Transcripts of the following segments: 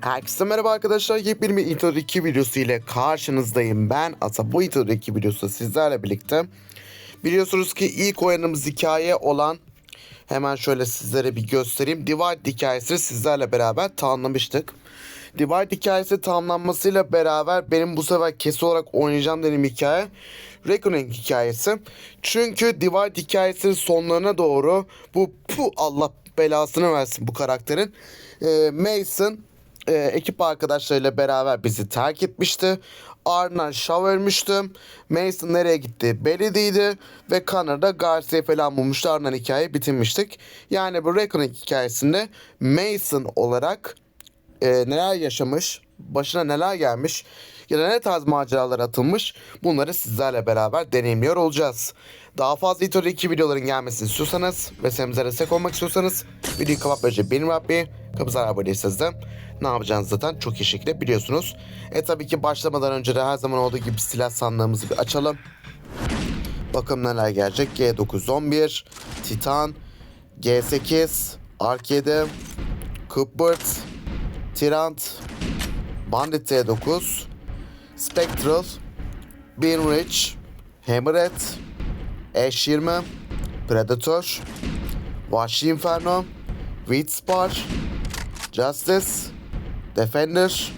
Herkese merhaba arkadaşlar. Yepyeni bir Intro 2 videosu ile karşınızdayım. Ben Ata. Bu Intro 2 videosu sizlerle birlikte. Biliyorsunuz ki ilk oyunumuz hikaye olan hemen şöyle sizlere bir göstereyim. Divide hikayesini sizlerle beraber tamamlamıştık. Divide hikayesi tamamlanmasıyla beraber benim bu sefer kesin olarak oynayacağım dediğim hikaye Reckoning hikayesi. Çünkü Divide hikayesinin sonlarına doğru bu pu Allah belasını versin bu karakterin. Ee, Mason e, ekip arkadaşlarıyla beraber bizi terk etmişti. Ardından Shaw ölmüştü. Mason nereye gitti belli değildi. Ve Connor'da Garcia falan bulmuştu. Ardından hikaye bitirmiştik. Yani bu Reckoning hikayesinde Mason olarak e, neler yaşamış, başına neler gelmiş ya da ne tarz maceralar atılmış bunları sizlerle beraber deneyimliyor olacağız. Daha fazla Ito 2 videoların gelmesini istiyorsanız ve senimize destek olmak istiyorsanız videoyu kapatmayınca benim Rabbi kapıza abone değilseniz de ne yapacağınızı zaten çok iyi şekilde biliyorsunuz. E tabii ki başlamadan önce de her zaman olduğu gibi silah sandığımızı bir açalım. Bakalım neler gelecek. G911, Titan, G8, Ark 7, Cuthbert, Tyrant, Bandit T9, Spectral, Beanrich, Hammerhead, Ash 20, Predator, Vahşi Inferno, Wheatspar, Justice, Defender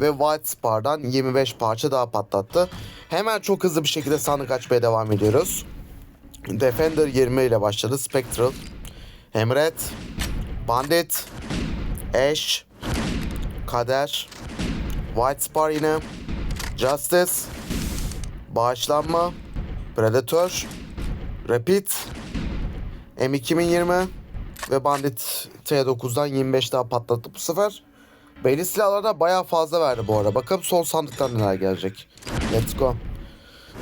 ve White Spar'dan 25 parça daha patlattı. Hemen çok hızlı bir şekilde sandık açmaya devam ediyoruz. Defender 20 ile başladı. Spectral, Hammerhead, Bandit, Ash, Kader, White Spar yine, Justice, Bağışlanma, Predator, Rapid, M2020 ve Bandit T9'dan 25 daha patlattı bu sefer. Belli silahlarda bayağı fazla verdi bu arada. Bakalım son sandıktan neler gelecek. Let's go.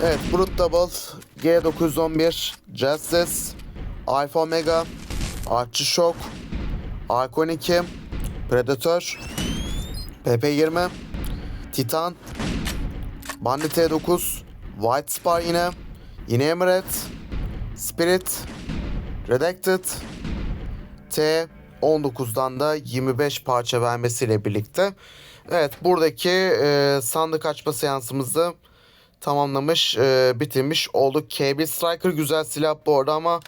Evet Brute Double, G911, Justice, Alpha Omega, Archie Shock, Ark 12, Predator, PP20, Titan, Bandit T9, White Spar yine, yine Emirate, Spirit, Redacted, T19'dan da 25 parça vermesiyle birlikte. Evet buradaki e, sandık açma seansımızı tamamlamış, e, bitirmiş olduk. KB Striker güzel silah bu arada ama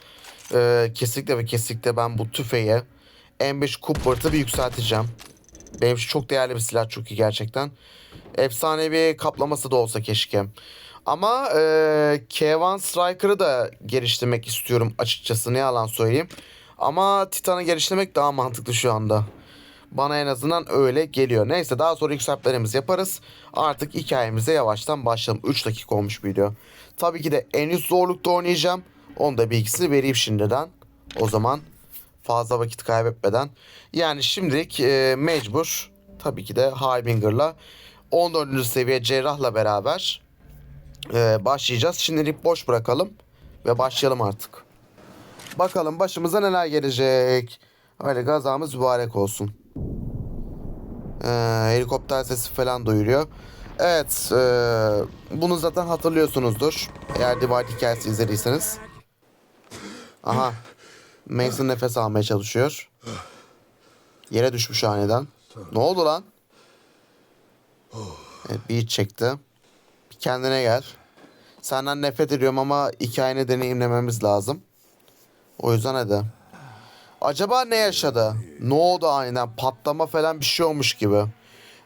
e, kesinlikle ve kesinlikle ben bu tüfeğe M5 Cooper'ı bir yükselteceğim. Benim için çok değerli bir silah çünkü gerçekten. Efsane bir kaplaması da olsa keşke. Ama e, K1 Striker'ı da geliştirmek istiyorum açıkçası ne yalan söyleyeyim. Ama Titan'ı geliştirmek daha mantıklı şu anda. Bana en azından öyle geliyor. Neyse daha sonra yükseltmelerimizi yaparız. Artık hikayemize yavaştan başlayalım. 3 dakika olmuş video. Tabii ki de en üst zorlukta oynayacağım. Onu da bilgisini vereyim şimdiden. O zaman fazla vakit kaybetmeden. Yani şimdilik e, mecbur tabii ki de Highbinger'la 14. seviye cerrahla beraber e, başlayacağız. Şimdilik boş bırakalım ve başlayalım artık. Bakalım başımıza neler gelecek. Öyle gazamız mübarek olsun. Ee, helikopter sesi falan duyuruyor. Evet, e, bunu zaten hatırlıyorsunuzdur. Eğer Divide hikayesi izlediyseniz. Aha, Mason nefes almaya çalışıyor. Yere düşmüş aniden. Ne oldu lan? Evet, bir iç çekti. Kendine gel. Senden nefret ediyorum ama hikayeni deneyimlememiz lazım. O yüzden hadi. Acaba ne yaşadı? Ne oldu aniden? Patlama falan bir şey olmuş gibi.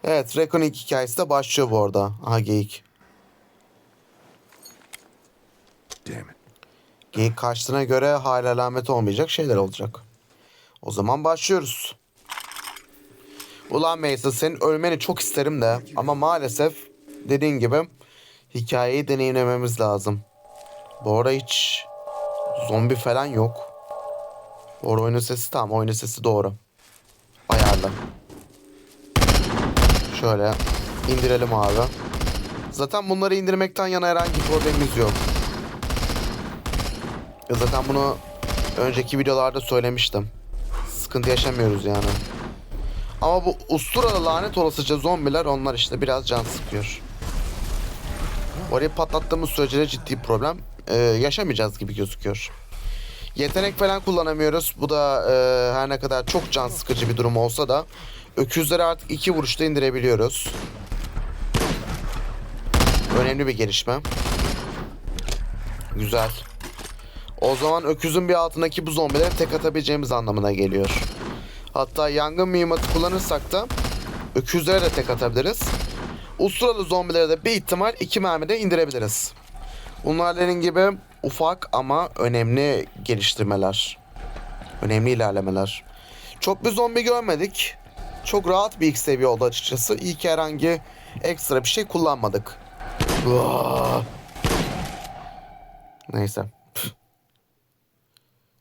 Evet, Reckoning hikayesi de başlıyor bu arada. Aha geyik. Geyik kaçtığına göre hala alamet olmayacak şeyler olacak. O zaman başlıyoruz. Ulan Mason senin ölmeni çok isterim de ama maalesef dediğin gibi hikayeyi deneyimlememiz lazım. Bu arada hiç zombi falan yok. Bu arada oyunun sesi tamam oyunun sesi doğru. Ayarla. Şöyle indirelim abi. Zaten bunları indirmekten yana herhangi bir problemimiz yok. Ya zaten bunu önceki videolarda söylemiştim. Sıkıntı yaşamıyoruz yani. Ama bu usturalı lanet olasıca zombiler onlar işte biraz can sıkıyor. Orayı patlattığımız sürece de ciddi problem e, yaşamayacağız gibi gözüküyor. Yetenek falan kullanamıyoruz. Bu da e, her ne kadar çok can sıkıcı bir durum olsa da öküzleri artık iki vuruşta indirebiliyoruz. Önemli bir gelişme. Güzel. O zaman öküzün bir altındaki bu zombilere tek atabileceğimiz anlamına geliyor. Hatta yangın mühimmatı kullanırsak da öküzlere de tek atabiliriz. Usuralı zombilere de bir ihtimal iki mermide indirebiliriz. Bunlar dediğim gibi ufak ama önemli geliştirmeler. Önemli ilerlemeler. Çok bir zombi görmedik. Çok rahat bir ilk seviye oldu açıkçası. İyi ki herhangi ekstra bir şey kullanmadık. Uaa. Neyse. Püh.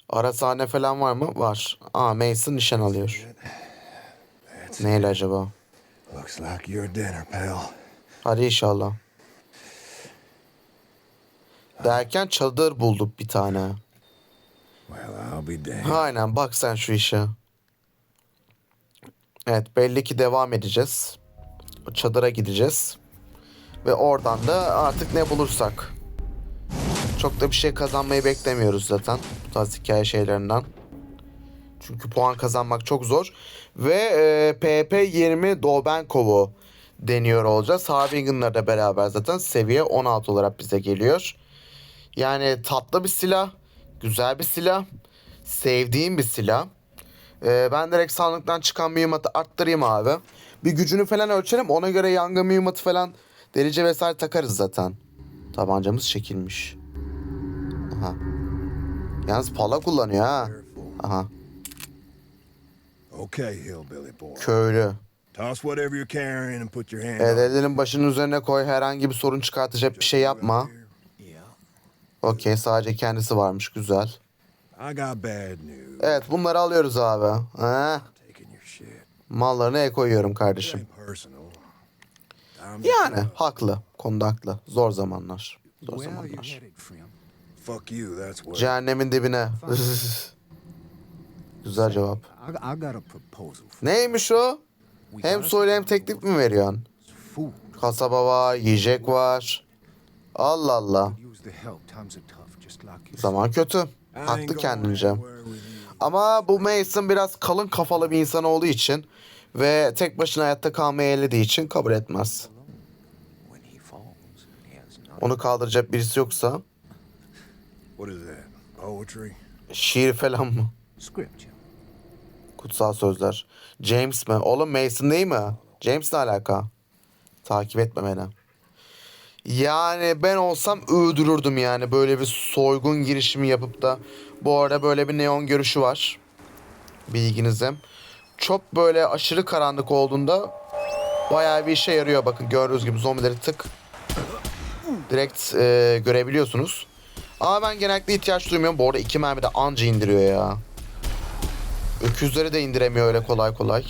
Ara sahne falan var mı? Var. Aa Mason nişan alıyor. Neyle acaba? Looks like your dinner, pal. Hadi inşallah. Derken çadır bulduk bir tane. Well, I'll be damned. Aynen bak sen şu işe. Evet belli ki devam edeceğiz. Çadıra gideceğiz. Ve oradan da artık ne bulursak. Çok da bir şey kazanmayı beklemiyoruz zaten. Bu tarz hikaye şeylerinden. Çünkü puan kazanmak çok zor. Ve e, PP20 Dolbenkov'u deniyor olacağız. Harbinger'la da beraber zaten seviye 16 olarak bize geliyor. Yani tatlı bir silah. Güzel bir silah. Sevdiğim bir silah. Ee, ben direkt sandıktan çıkan mühimmatı arttırayım abi. Bir gücünü falan ölçelim. Ona göre yangın mühimmatı falan delice vesaire takarız zaten. Tabancamız çekilmiş. Aha. Yalnız pala kullanıyor ha. Aha. Okay, hillbilly boy. Köylü. Toss whatever you're carrying and put your hand elinin başının üzerine koy. Herhangi bir sorun çıkartacak bir şey yapma. Yeah. Okey sadece kendisi varmış. Güzel. I got bad news. Evet bunları alıyoruz abi. Ha? Mallarını el koyuyorum kardeşim. Yani haklı. Konuda haklı. Zor zamanlar. Zor zamanlar. Cehennemin dibine. Güzel cevap. Neymiş o? Hem soylu hem teklif mi veriyorsun? Kasaba var, yiyecek var. Allah Allah. Zaman kötü. Haklı kendince. Ama bu Mason biraz kalın kafalı bir insan olduğu için ve tek başına hayatta kalmayı ellediği için kabul etmez. Onu kaldıracak birisi yoksa şiir falan mı? Scripture. Kutsal sözler. James mi? Oğlum Mason değil mi? James ne alaka? Takip etme beni. Yani ben olsam öldürürdüm yani böyle bir soygun girişimi yapıp da bu arada böyle bir neon görüşü var. Bilginize. Çok böyle aşırı karanlık olduğunda bayağı bir işe yarıyor. Bakın gördüğünüz gibi zombileri tık direkt e, görebiliyorsunuz. Ama ben genellikle ihtiyaç duymuyorum. Bu arada iki mermi de anca indiriyor ya. Öküzleri de indiremiyor öyle kolay kolay.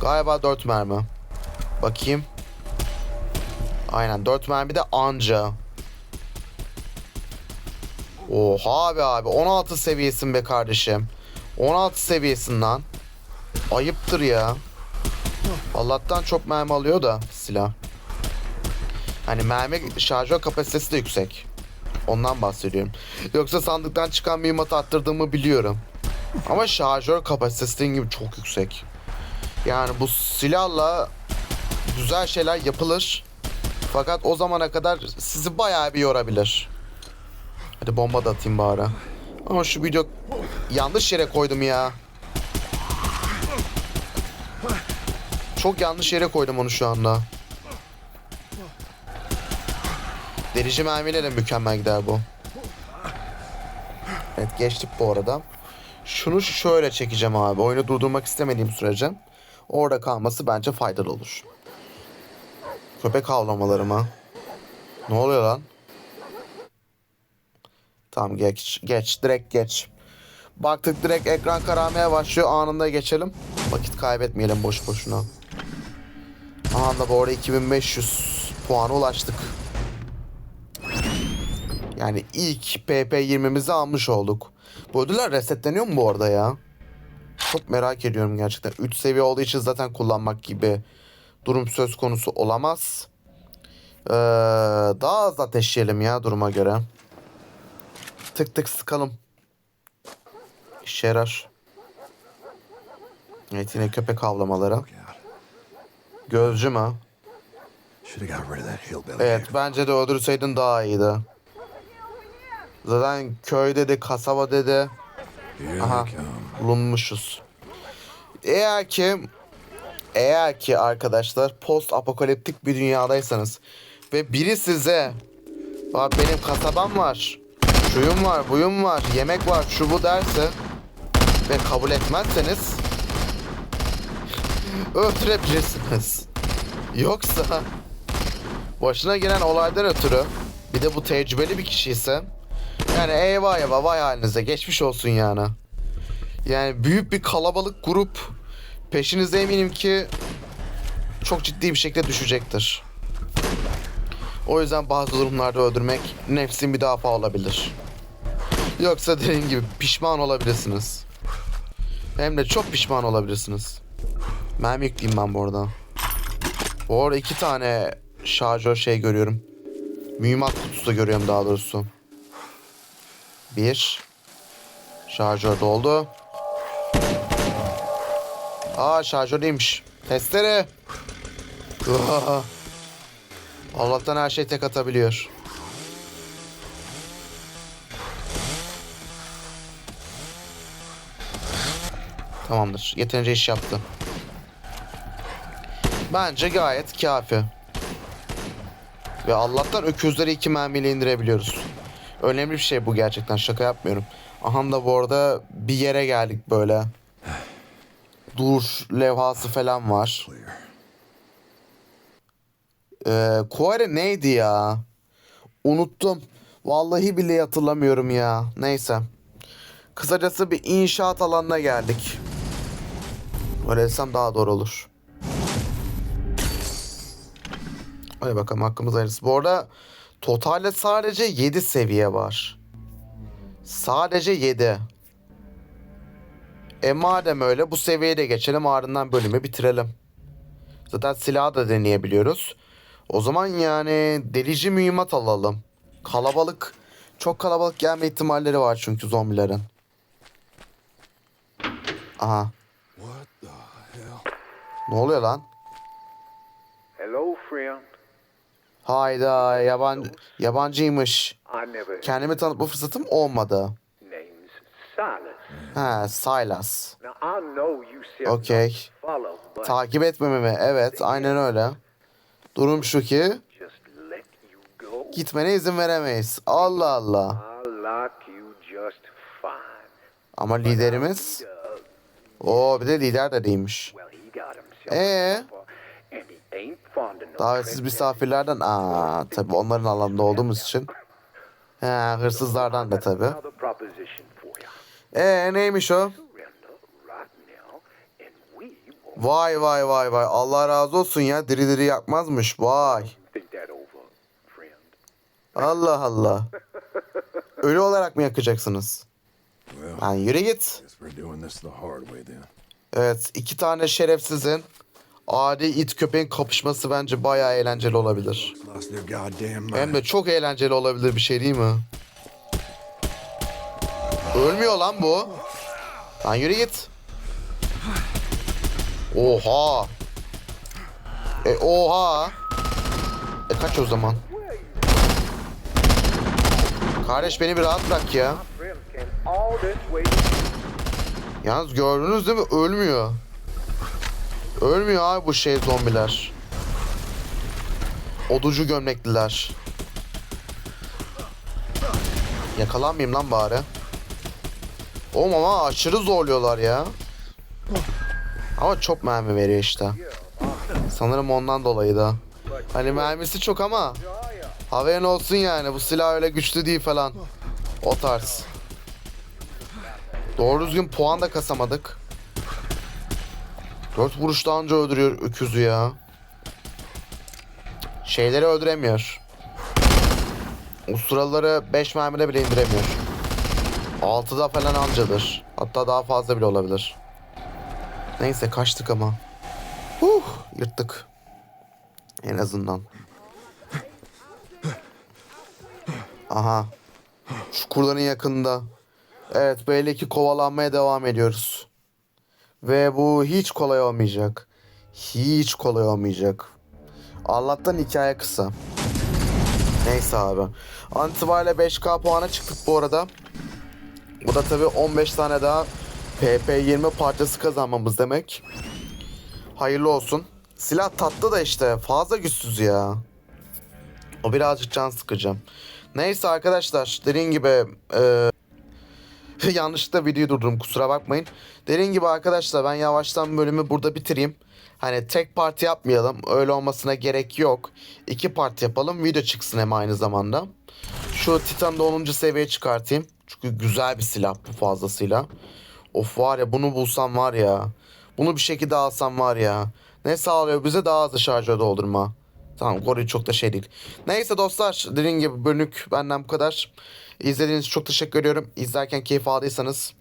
Galiba 4 mermi. Bakayım. Aynen 4 mermi de anca. Oha abi abi 16 seviyesin be kardeşim. 16 seviyesin lan. Ayıptır ya. Allah'tan çok mermi alıyor da silah. Hani mermi şarjör kapasitesi de yüksek. Ondan bahsediyorum. Yoksa sandıktan çıkan mühimmatı arttırdığımı biliyorum. Ama şarjör kapasitesi dediğim gibi çok yüksek. Yani bu silahla güzel şeyler yapılır. Fakat o zamana kadar sizi bayağı bir yorabilir. Hadi bomba da atayım bari. Ama şu video yanlış yere koydum ya. Çok yanlış yere koydum onu şu anda. Delici mermiyle mükemmel gider bu. Evet geçtik bu arada. Şunu şöyle çekeceğim abi. Oyunu durdurmak istemediğim sürece orada kalması bence faydalı olur. Köpek havlamaları mı? Ne oluyor lan? Tamam geç. Geç. Direkt geç. Baktık direkt ekran kararmaya başlıyor. Anında geçelim. Vakit kaybetmeyelim boş boşuna. Anında bu arada 2500 puana ulaştık. Yani ilk PP20'mizi almış olduk. Bu ödüller resetleniyor mu bu arada ya? Çok merak ediyorum gerçekten. 3 seviye olduğu için zaten kullanmak gibi durum söz konusu olamaz. Ee, daha az ateşleyelim ya duruma göre. tık tık sıkalım. İşe yarar. Evet yine köpek avlamaları. Gözcü mü? Evet bence de öldürseydin daha iyiydi. Zaten köy dedi, kasaba dedi. Here Aha. Bulunmuşuz. Eğer ki eğer ki arkadaşlar post apokaliptik bir dünyadaysanız ve biri size Bak benim kasabam var. Şuyum var, buyum var, yemek var, şu bu derse ve kabul etmezseniz öldürebilirsiniz. Yoksa başına gelen olaydan ötürü bir de bu tecrübeli bir kişi ise yani eyvah eyvah vay halinize geçmiş olsun yani. Yani büyük bir kalabalık grup peşinizde eminim ki çok ciddi bir şekilde düşecektir. O yüzden bazı durumlarda öldürmek nefsin müdafaa olabilir. Yoksa dediğim gibi pişman olabilirsiniz. Hem de çok pişman olabilirsiniz. Mermi yükleyeyim ben bu arada. Bu arada iki tane şarjör şey görüyorum. Mühimmat kutusu da görüyorum daha doğrusu. Bir. Şarjör doldu. Aa şarjör değilmiş. Testere. Allah'tan her şey tek atabiliyor. Tamamdır. Yeterince iş yaptı. Bence gayet kafi. Ve Allah'tan öküzleri iki mermiyle indirebiliyoruz. Önemli bir şey bu gerçekten. Şaka yapmıyorum. Aha da bu arada bir yere geldik böyle. Dur levhası falan var. Ee, Kuare neydi ya? Unuttum. Vallahi bile hatırlamıyorum ya. Neyse. Kısacası bir inşaat alanına geldik. Öyle desem daha doğru olur. Hadi bakalım hakkımız hayırlısı. Bu arada totalde sadece 7 seviye var. Sadece 7. E madem öyle bu seviyeye de geçelim ardından bölümü bitirelim. Zaten silahı da deneyebiliyoruz. O zaman yani delici mühimmat alalım. Kalabalık. Çok kalabalık gelme ihtimalleri var çünkü zombilerin. Aha. Ne oluyor lan? Hello, friend. Hayda yabancı yabancıymış. Kendimi tanıtma fırsatım olmadı. Ha Silas. Okey. Takip etmememi. Evet aynen öyle. Durum şu ki gitmene izin veremeyiz. Allah Allah. Ama liderimiz... Oo bir de lider de değilmiş. Ee? Davetsiz misafirlerden aa tabii onların alanında olduğumuz için. He hırsızlardan da tabii. Another proposition for you. Ee neymiş o? Vay vay vay vay. Allah razı olsun ya. Diri diri yakmazmış. Vay. Allah Allah. Ölü olarak mı yakacaksınız? Lan yürü git. Evet iki tane şerefsizin adi it köpeğin kapışması bence bayağı eğlenceli olabilir. Hem de çok eğlenceli olabilir bir şey değil mi? Ölmüyor lan bu. Lan yürü git. Oha. E oha. E kaç o zaman? Kardeş beni bir rahat bırak ya. Yalnız gördünüz değil mi? Ölmüyor. Ölmüyor abi bu şey zombiler. Oducu gömlekliler. Yakalanmayayım lan bari. Oğlum ama aşırı zorluyorlar ya. Ama çok mermi veriyor işte. Sanırım ondan dolayı da. Hani mermisi çok ama haberin olsun yani bu silah öyle güçlü değil falan. O tarz. Doğru düzgün puan da kasamadık. Dört vuruşta anca öldürüyor öküzü ya. Şeyleri öldüremiyor. Usuraları 5 mermide bile indiremiyor. 6'da falan ancadır. Hatta daha fazla bile olabilir. Neyse kaçtık ama. Huh, yırttık. En azından. Aha. Şu kurdanın yakında. Evet belli ki kovalanmaya devam ediyoruz. Ve bu hiç kolay olmayacak. Hiç kolay olmayacak. Allah'tan hikaye kısa. Neyse abi. An itibariyle 5K puana çıktık bu arada. Bu da tabii 15 tane daha PP20 parçası kazanmamız demek. Hayırlı olsun. Silah tatlı da işte fazla güçsüz ya. O birazcık can sıkıcı. Neyse arkadaşlar dediğim gibi e, yanlışlıkla videoyu durdurdum kusura bakmayın. Dediğim gibi arkadaşlar ben yavaştan bölümü burada bitireyim. Hani tek parti yapmayalım. Öyle olmasına gerek yok. İki parti yapalım. Video çıksın hem aynı zamanda. Şu Titan'ı da 10. seviyeye çıkartayım. Çünkü güzel bir silah bu fazlasıyla. Of var ya bunu bulsam var ya. Bunu bir şekilde alsam var ya. Ne sağlıyor bize daha hızlı şarjör doldurma. Tamam Goril çok da şey değil. Neyse dostlar dediğim gibi bölük benden bu kadar. İzlediğiniz için çok teşekkür ediyorum. İzlerken keyif aldıysanız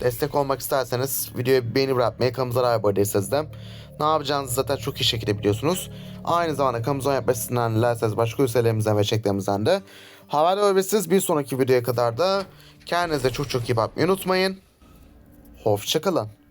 destek olmak isterseniz videoya beğeni bırakmayı kanalımıza abone değilseniz de ne yapacağınızı zaten çok iyi şekilde biliyorsunuz. Aynı zamanda kanalımıza yapmasından dilerseniz başka üselerimizden ve çeklerimizden de haber olabilirsiniz. Bir sonraki videoya kadar da kendinize çok çok iyi bakmayı unutmayın. Hoşçakalın.